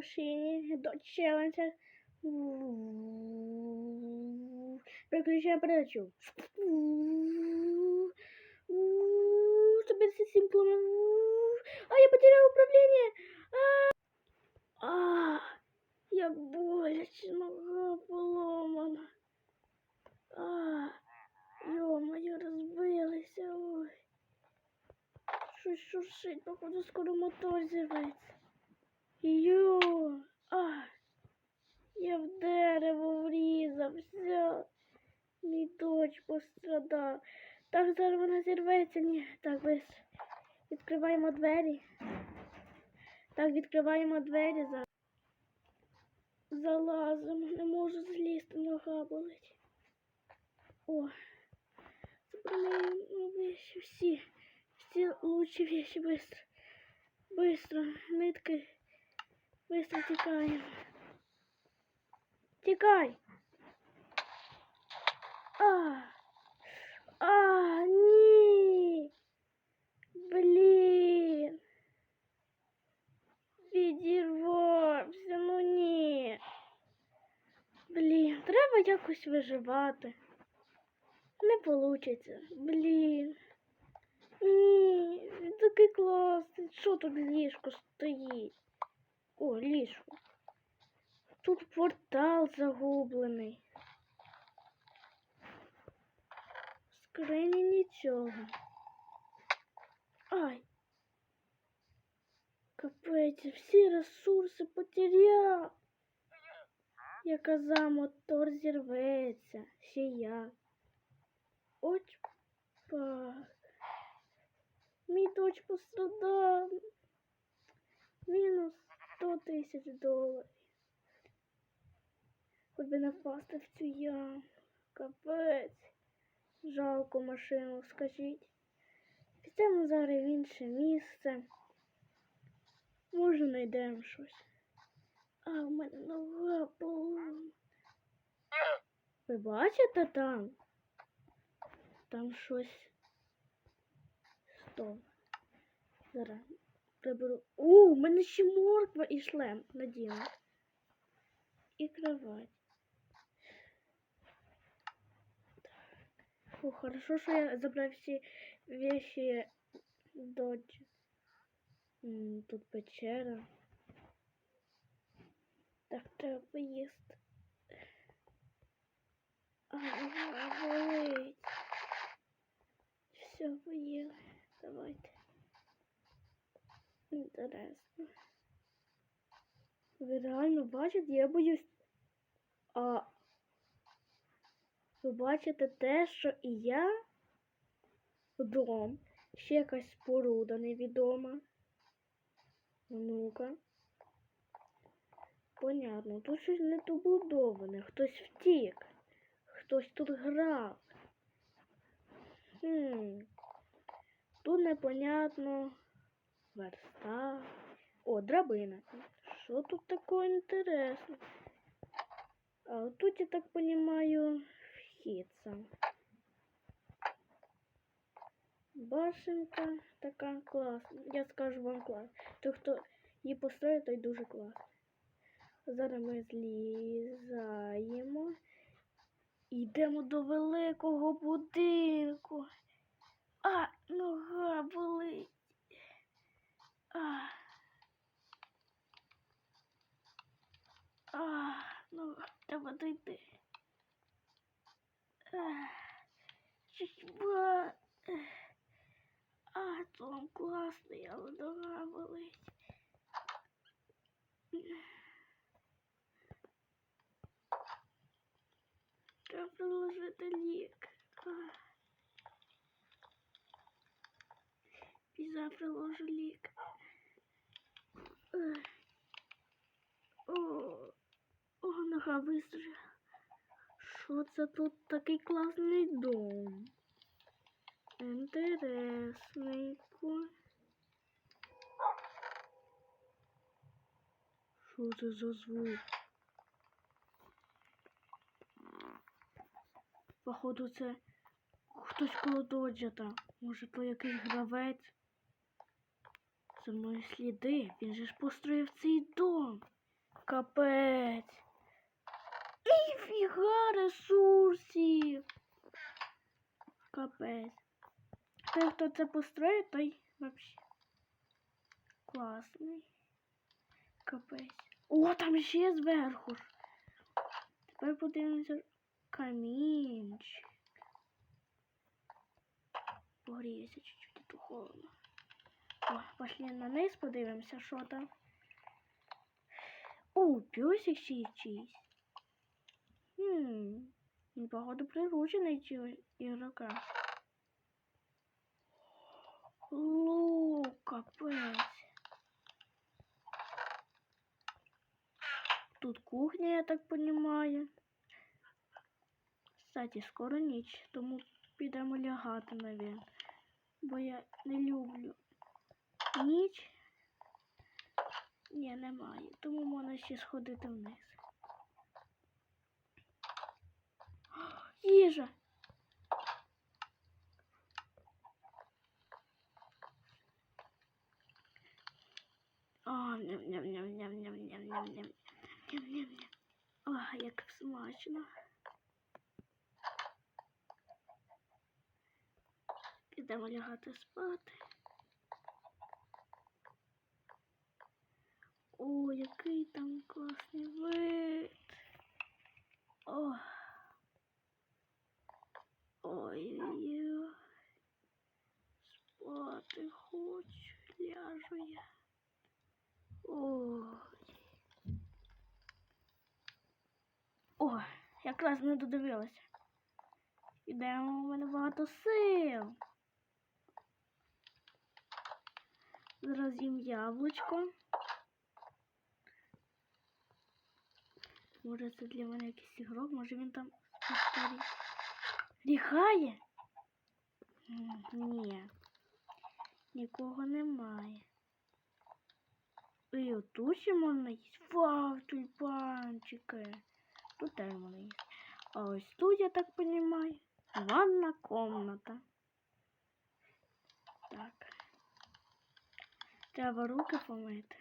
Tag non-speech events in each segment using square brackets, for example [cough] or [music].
машині до Челленджа. Переключаємо передачу. 157 километров. А, я потерял управление. А, а я нога поломана. А, ё-моё, розбилися. Ой. Шуршить, походу, скоро мотор зірветься. Йо, а, я в дерево врізався. Мій дочь пострадав. Так, зараз вона зірветься. Ні, так, без. Відкриваємо двері. Так, відкриваємо двері зараз. Залазимо, не можу злізти, нога болить. О, забираємо вещи всі. Всі лучші вещи быстро. Быстро, нитки. Быстро тікаємо. Тікай! А! А, ні! Блін! Відірвався, ну ні. Блін, треба якось виживати. Не получиться. Блін. Ні, такий класний. Що тут ліжко стоїть? О, ліжко. Тут портал загублений. В скрині нічого. Ай. Капець, всі ресурси потеряв. Я казав, мотор зірветься. Ще як. Оч пак. Мій доч пострадав. Мінус 100 тисяч доларів. Хоч би не в цю яму. Капець. Жалко машину, скажіть. Підемо зараз в інше місце. Може, знайдемо щось. А, в мене нога болить. Ви бачите там? Там щось. Стоп. Зараз приберу. О, в мене ще морква і шлем надіну. І кровать. Фу, хорошо, що я забрав всі вещи. М, Тут печера. Так, треба поїсти. А, нога болить. Все, поїли. Давайте. Інтересно. Ви реально бачите? Я боюсь. А ви бачите те, що і я дом. Ще якась споруда невідома. Ну-ка. Понятно, тут щось не добудоване. Хтось втік. Хтось тут грав. Хм. Тут непонятно. Верста. О, драбина. Що тут такое інтересне? А тут, я так понимаю, вхід. Башенка така класна. Я скажу вам клас. Той, хто її построїть, той дуже класний. Зараз ми злізаємо. Йдемо до великого будинку. А, нога болить. А. Ну, треба дойти. Ех, Чуть ба. ех. А, дом класний, але нога болить. Треба приложити лік. Піза приложу лік. Ех. О, вистріла. Що це тут такий класний дом? Інтересненько. Що це за звук? Походу, це хтось коло доджата. Може, то якийсь гравець. Це мої сліди. Він же ж построїв цей дом. Капець. Ніфіга ресурсів. Капець. Той, хто це построїв, той вообще класний. Капець. О, там ще зверху. Тепер подивимося камінчик. Погріється чуть-чуть, то холодно. О, пошли на низ, подивимося, що там. О, песик ще чийсь. Хм, він, походу, приручений цього ігрока. Лу, капець. Тут кухня, я так понимаю. Кстати, скоро ніч, тому підемо лягати, навіть. Бо я не люблю ніч. Ні, немає. Тому можна ще сходити вниз. Їжа! А, ням-ням-ням-ням-ням-ням-ням-ням. Ням-ням-ням. Ах, як смачно. Підемо лягати спати. О, який там класний вид. О. Ой, ой. Спати хочу, ляжу я. Ой. О, якраз не додивилася. Ідемо, у мене багато сил. Зараз їм яблучко. Може це для мене якийсь ігрок, може він там постарі. Ріхає? Ні. Нікого немає. І отут ще можна їсти. Вау, тюльпанчики. Тут теж можна їсти. А ось тут, я так розумію, ванна комната. Так. Треба руки помити.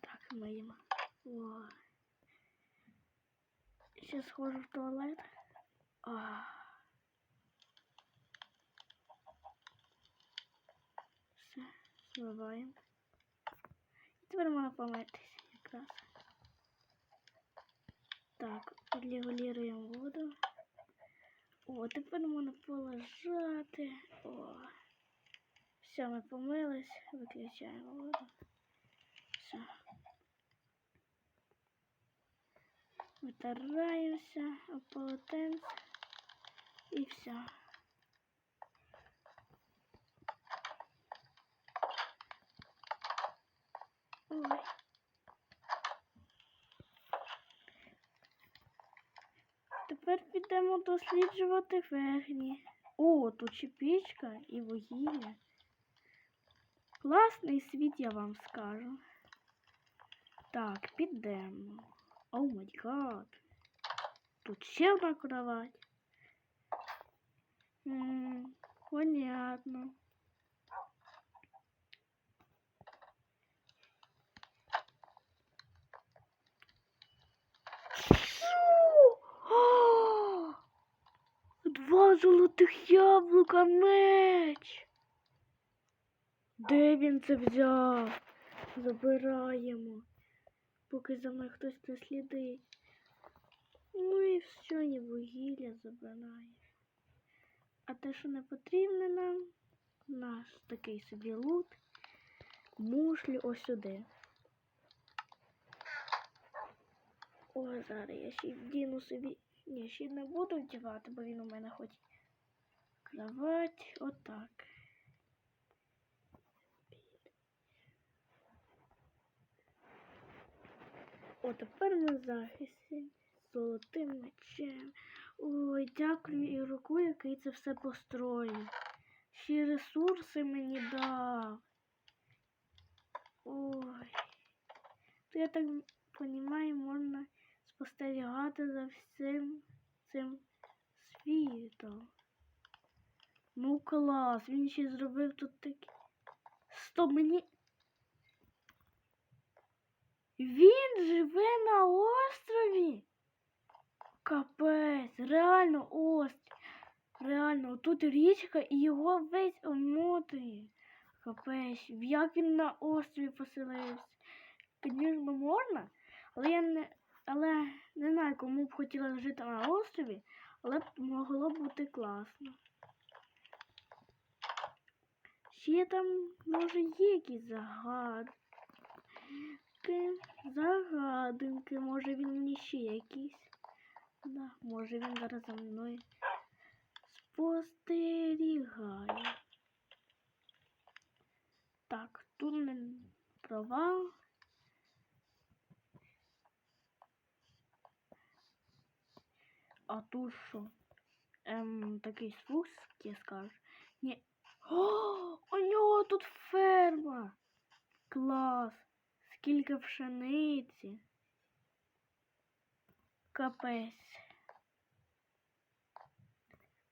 Так, миємо. О. Ще схожу в туалет. А. Все, змиваємо. І тепер можна помитися якраз. Так, регулюємо воду. О, тепер можна полежати. О. Все, ми помились, виключаємо воду. Все. Витираємося об полотенце і все. Ой. Тепер підемо досліджувати верхні. О, тут ще пічка і вугілля. Класний світ, я вам скажу. Так, підемо. О май гад. Тут ще одна кровать. М, понятно. Що? [gasps] Два золотих яблука меч. Де він це взяв? Забираємо, поки за мною хтось не слідить. Ну і все, і вугілля забирає. А те, що не потрібне нам, наш такий собі лут, мушлі ось сюди. О, зараз я ще вдіну собі. Ні, ще не буду вдівати, бо він у мене хоч кровать. Отак. О, тепер на захисті золотим мечем. Ой, дякую ігроку, який це все построїв. Ще ресурси мені дав. Ой. То я так розумію, можна спостерігати за всім цим світом. Ну клас, він ще зробив тут такі. Стоп, мені. Він живе на острові. Капець, реально острів. Реально, тут річка і його весь омотує. Капець, як він на острові поселився. Звісно, можна, але я не, але не знаю, кому б хотілося жити на острові, але б могло бути класно. Ще там, може, є якісь загадки. Загадинки, може він мені ще якісь. Да, може він зараз за мною спостерігає. Так, тут провал. А тут що? Ем, такий спуск, я скажу. Ні. О, у нього тут ферма. Клас. Скільки пшениці. Капець.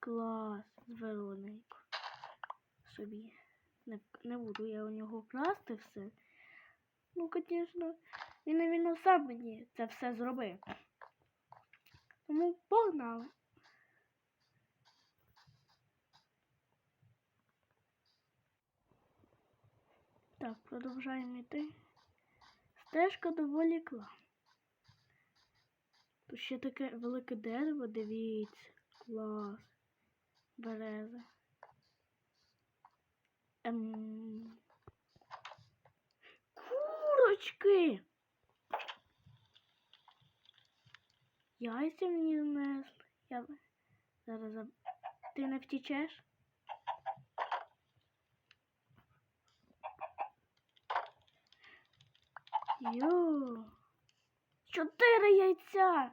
Клас, Вероненько. Собі. Не, не буду я у нього красти все. Ну, звісно, він, він сам мені це все зробив. Тому погнали. Так, продовжаємо йти. Стежка доволі кла. Тут ще таке велике дерево, дивіться. Клас. Береза. Ем... Курочки! Яйця мені знесли. Я зараз. Ти не втічеш? Йо. Чотири яйця.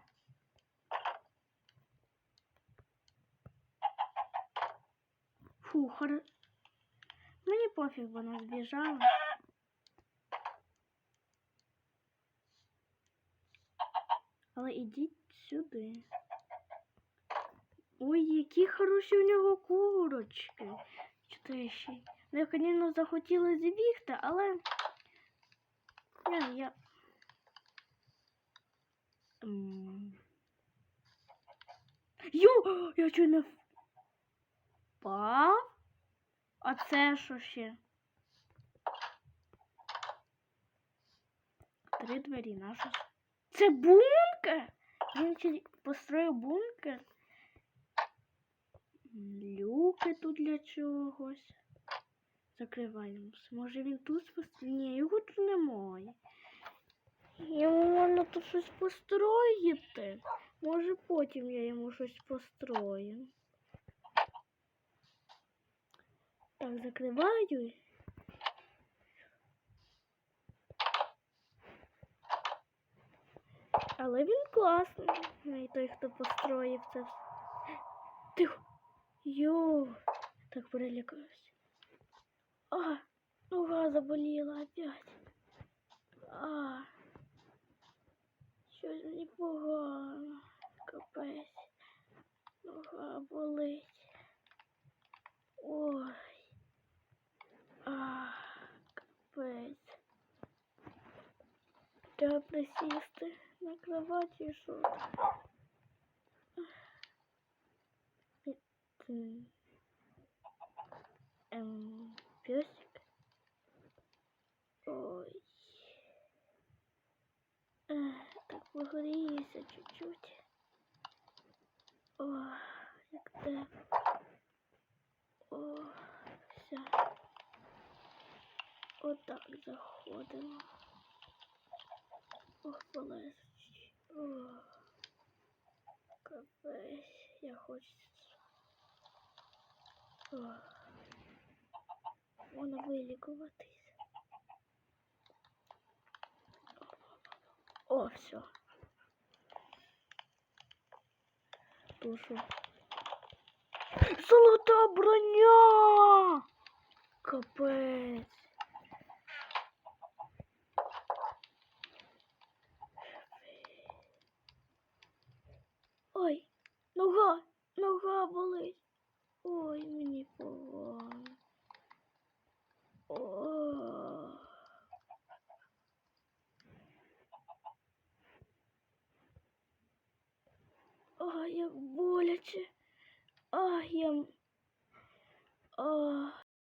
Фу, хор... Мені пофіг, вона збіжала. Але ідіть сюди. Ой, які хороші у нього курочки. Чотири ще. Ну, звісно, захотіли збігти, але. Я, я... Йо, я чуть не впав. А це що ще? Три двері наші. Це бункер? Він построїв бункер? Люки тут для чогось. Закриваємось. Може він тут спустив? Ні, його тут немає. Йому можна тут щось построїти. Може потім я йому щось построю. Так, закриваю. Але він класний. Ну, і той, хто построїв це все. Тихо. Йо. Так перелякався. А, нога заболіла опять. А. Щось мені погано. Капець. Нога болить. Ой. А, капець. Треба присісти на кроваті, що. Ем, песик. Ой. Ех, так погріюся чуть-чуть. О, як тепло. О, все. Отак заходимо. Ох, полезуть. О, капець, я хочу. О, можна вилікуватись. О, все. Тушу. Золота броня! Капець.